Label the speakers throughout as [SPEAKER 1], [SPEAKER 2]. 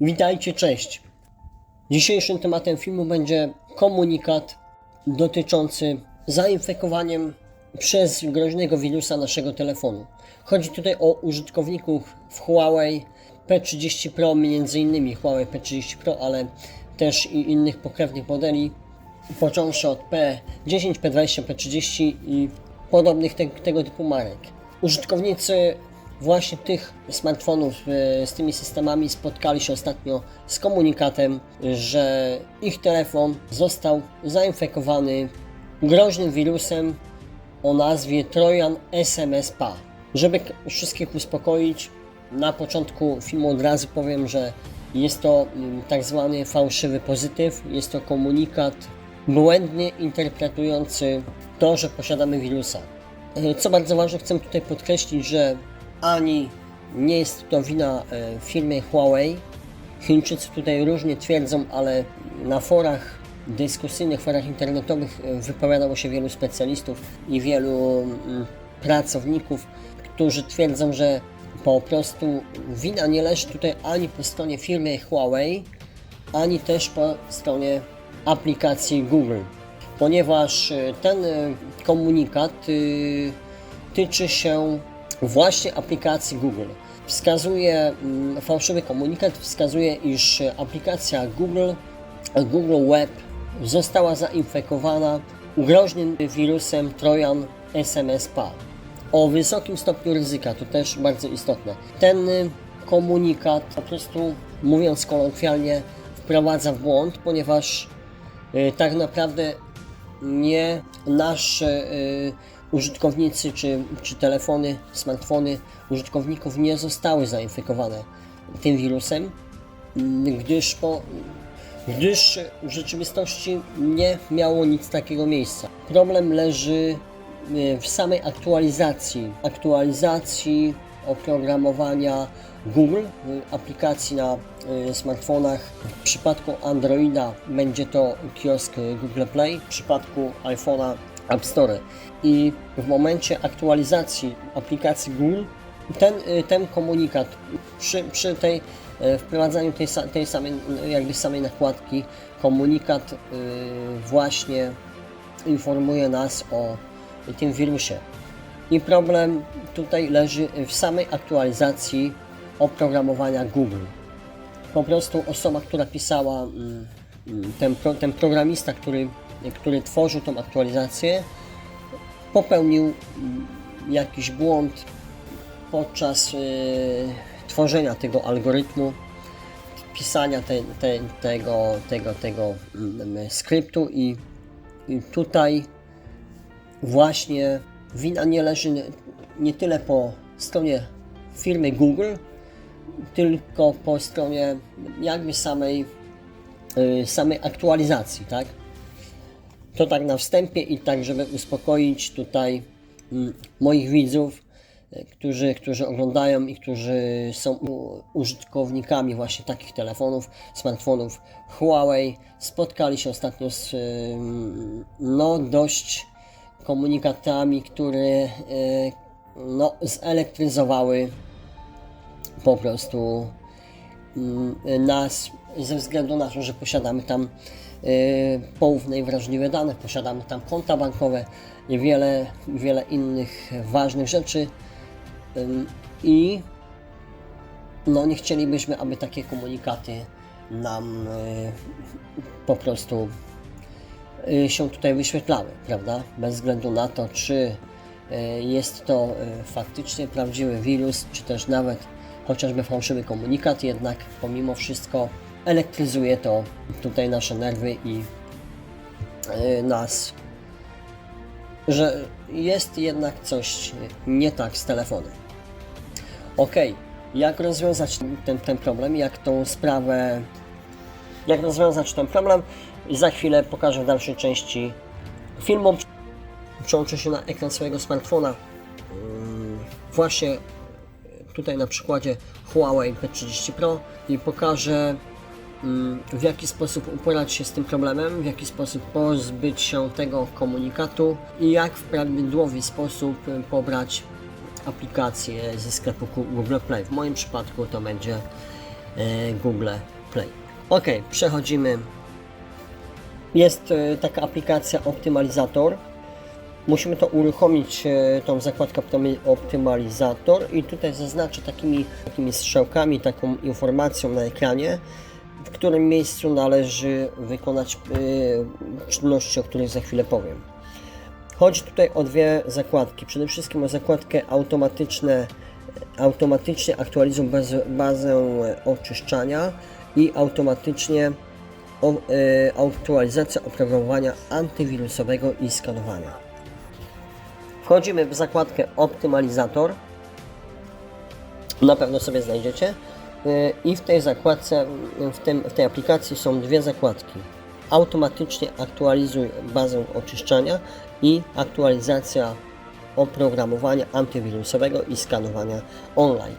[SPEAKER 1] Witajcie, cześć. Dzisiejszym tematem filmu będzie komunikat dotyczący zainfekowaniem przez groźnego wirusa naszego telefonu. Chodzi tutaj o użytkowników w Huawei P30 Pro, między innymi Huawei P30 Pro, ale też i innych pokrewnych modeli, począwszy od P10, P20, P30 i podobnych te, tego typu marek. Użytkownicy właśnie tych smartfonów e, z tymi systemami spotkali się ostatnio z komunikatem, że ich telefon został zainfekowany groźnym wirusem o nazwie Trojan SMS-PA. Żeby wszystkich uspokoić, na początku filmu od razu powiem, że jest to mm, tak zwany fałszywy pozytyw, jest to komunikat błędnie interpretujący to, że posiadamy wirusa. E, Co bardzo ważne, chcę tutaj podkreślić, że ani nie jest to wina e, firmy Huawei. Chińczycy tutaj różnie twierdzą, ale na forach dyskusyjnych, forach internetowych e, wypowiadało się wielu specjalistów i wielu mm, pracowników, którzy twierdzą, że po prostu wina nie leży tutaj ani po stronie firmy Huawei, ani też po stronie aplikacji Google, ponieważ e, ten komunikat tyczy się właśnie aplikacji Google. Wskazuje, mm, fałszywy komunikat wskazuje, iż aplikacja Google, Google Web została zainfekowana groźnym wirusem Trojan SMS-PA o wysokim stopniu ryzyka, to też bardzo istotne. Ten y, komunikat po prostu, mówiąc kolokwialnie, wprowadza w błąd, ponieważ y, tak naprawdę nie nasze y, użytkownicy czy, czy telefony, smartfony użytkowników nie zostały zainfekowane tym wirusem, mm, gdyż, po, gdyż w rzeczywistości nie miało nic takiego miejsca. Problem leży y, w samej aktualizacji, aktualizacji oprogramowania Google, y, aplikacji na y, smartfonach. W przypadku Androida będzie to kiosk Google Play, w przypadku iPhone'a App Store. I w momencie aktualizacji aplikacji Google ten, y, ten komunikat przy, przy tej e, wprowadzaniu tej, tej samej, no, jakby samej nakładki komunikat y, właśnie informuje nas o tym wirusie. I problem tutaj leży w samej aktualizacji oprogramowania Google. Po prostu osoba, która pisała, mm, mm, ten, ten programista, który, który tworzył tą aktualizację, popełnił jakiś błąd podczas y, tworzenia tego algorytmu, pisania te, te, tego, tego, tego mm, skryptu i, i tutaj właśnie wina nie leży nie, nie tyle po stronie firmy Google, tylko po stronie jakby samej, y, samej aktualizacji, tak? To tak na wstępie i tak, żeby uspokoić tutaj mm, moich widzów, y, którzy, którzy oglądają i którzy są użytkownikami właśnie takich telefonów, smartfonów Huawei, spotkali się ostatnio z ym, no dość komunikatami, które y, no, zelektryzowały po prostu mm, nas ze względu na to, że posiadamy tam poufne i wrażliwe dane, posiadamy tam konta bankowe i wiele, wiele innych ważnych rzeczy i no nie chcielibyśmy, aby takie komunikaty nam y, po prostu y, się tutaj wyświetlały, prawda? Bez względu na to, czy y, jest to y, faktycznie prawdziwy wirus, czy też nawet chociażby fałszywy komunikat, jednak pomimo wszystko elektryzuje to tutaj nasze nerwy i y, nas, że jest jednak coś nie tak z telefonem. Ok, jak rozwiązać ten, ten problem, jak tą sprawę jak rozwiązać ten problem. Za chwilę pokażę w dalszej części filmu. Przełączę się na ekran swojego smartfona. Ym, Właśnie tutaj na przykładzie Huawei P30 Pro i pokażę w jaki sposób uporać się z tym problemem, w jaki sposób pozbyć się tego komunikatu i jak w prawidłowy sposób y, pobrać aplikację ze sklepu Google Play. W moim przypadku to będzie e, Google Play. Ok, przechodzimy. Jest e, taka aplikacja Optymalizator. Musimy to uruchomić, tą zakładkę Optymalizator i tutaj zaznaczę takimi, takimi strzałkami, taką informacją na ekranie, w którym miejscu należy wykonać e, czynności, o których za chwilę powiem. Chodzi tutaj o dwie zakładki. Przede wszystkim o zakładkę automatyczne, automatycznie aktualizują bazę, bazę oczyszczania i automatycznie o, e, aktualizacja oprogramowania antywirusowego i skanowania. Wchodzimy w zakładkę optymalizator. Na pewno sobie znajdziecie. I w tej zakładce, w, tym, w tej aplikacji są dwie zakładki. Automatycznie aktualizuj bazę oczyszczania i aktualizacja oprogramowania antywirusowego i skanowania online.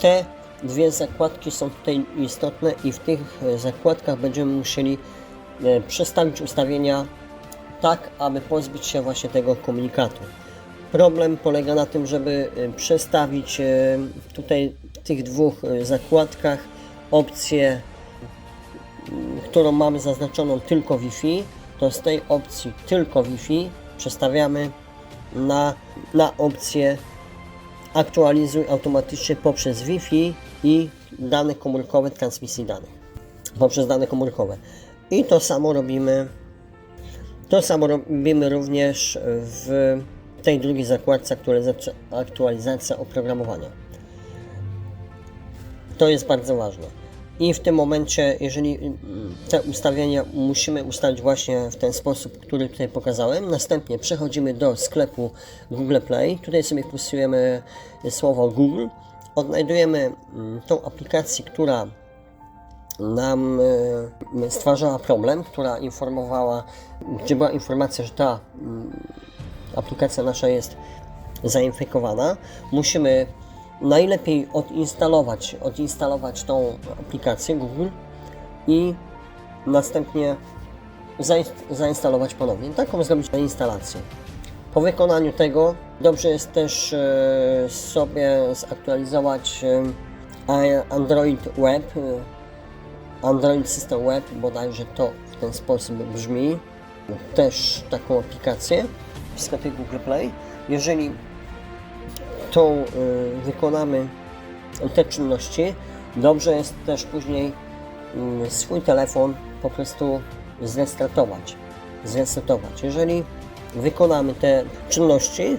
[SPEAKER 1] Te dwie zakładki są tutaj istotne i w tych zakładkach będziemy musieli e, przestawić ustawienia tak, aby pozbyć się właśnie tego komunikatu. Problem polega na tym, żeby e, przestawić e, tutaj tych dwóch e, zakładkach opcję, m, którą mamy zaznaczoną tylko Wi-Fi, to z tej opcji tylko Wi-Fi przestawiamy na, na opcję aktualizuj automatycznie poprzez Wi-Fi i dane komórkowe transmisji danych poprzez dane komórkowe. I to samo robimy to samo robimy również w tej drugiej zakładce aktualizacja, aktualizacja oprogramowania. To jest bardzo ważne. I w tym momencie, jeżeli mm, te ustawienia musimy ustalić właśnie w ten sposób, który tutaj pokazałem, następnie przechodzimy do sklepu Google Play. Tutaj sobie wpisujemy słowo Google. Odnajdujemy mm, tą aplikację, która nam e, stwarzała problem, która informowała, gdzie była informacja, że ta mm, aplikacja nasza jest zainfekowana. Musimy najlepiej odinstalować, odinstalować tą aplikację Google i następnie zain- zainstalować ponownie. Taką zrobić instalację. Po wykonaniu tego dobrze jest też e, sobie zaktualizować e, Android Web, e, Android System Web, bodajże to w ten sposób brzmi. Też taką aplikację w sklepie Google Play. Jeżeli tą y, wykonamy te czynności, dobrze jest też później y, swój telefon po prostu zrestartować. Zresetować. Jeżeli wykonamy te czynności,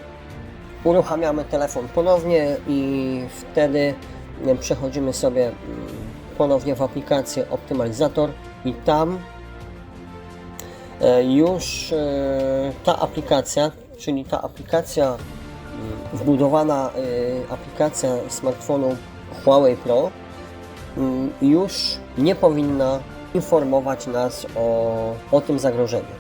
[SPEAKER 1] uruchamiamy telefon ponownie i wtedy y, przechodzimy sobie ponownie w aplikację Optymalizator i tam już ta aplikacja, czyli ta aplikacja wbudowana e, aplikacja smartfonu Huawei Pro mm, już nie powinna informować nas o, o tym zagrożeniu.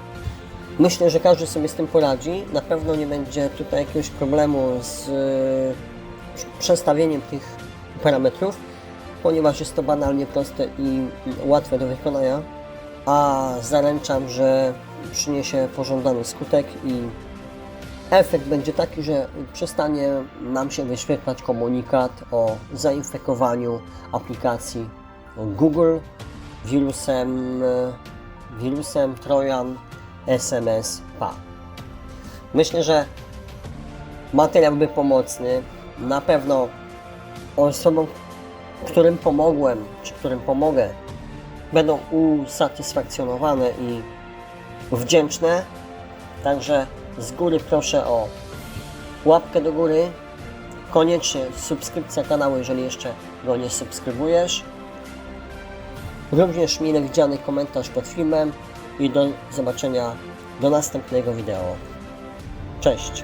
[SPEAKER 1] Myślę, że każdy sobie z tym poradzi. Na pewno nie będzie tutaj jakiegoś problemu z e, przestawieniem tych parametrów, ponieważ jest to banalnie proste i łatwe do wykonania, a zaręczam, że przyniesie pożądany skutek i efekt będzie taki, że przestanie nam się wyświetlać komunikat o zainfekowaniu aplikacji Google wirusem, wirusem Trojan SMS PA. Myślę, że materiał był pomocny. Na pewno osobom, którym pomogłem, czy którym pomogę, będą usatysfakcjonowane i wdzięczne. Także z góry proszę o łapkę do góry. Koniecznie subskrypcja kanału, jeżeli jeszcze go nie subskrybujesz. Również mile widziany komentarz pod filmem i do zobaczenia do następnego wideo. Cześć!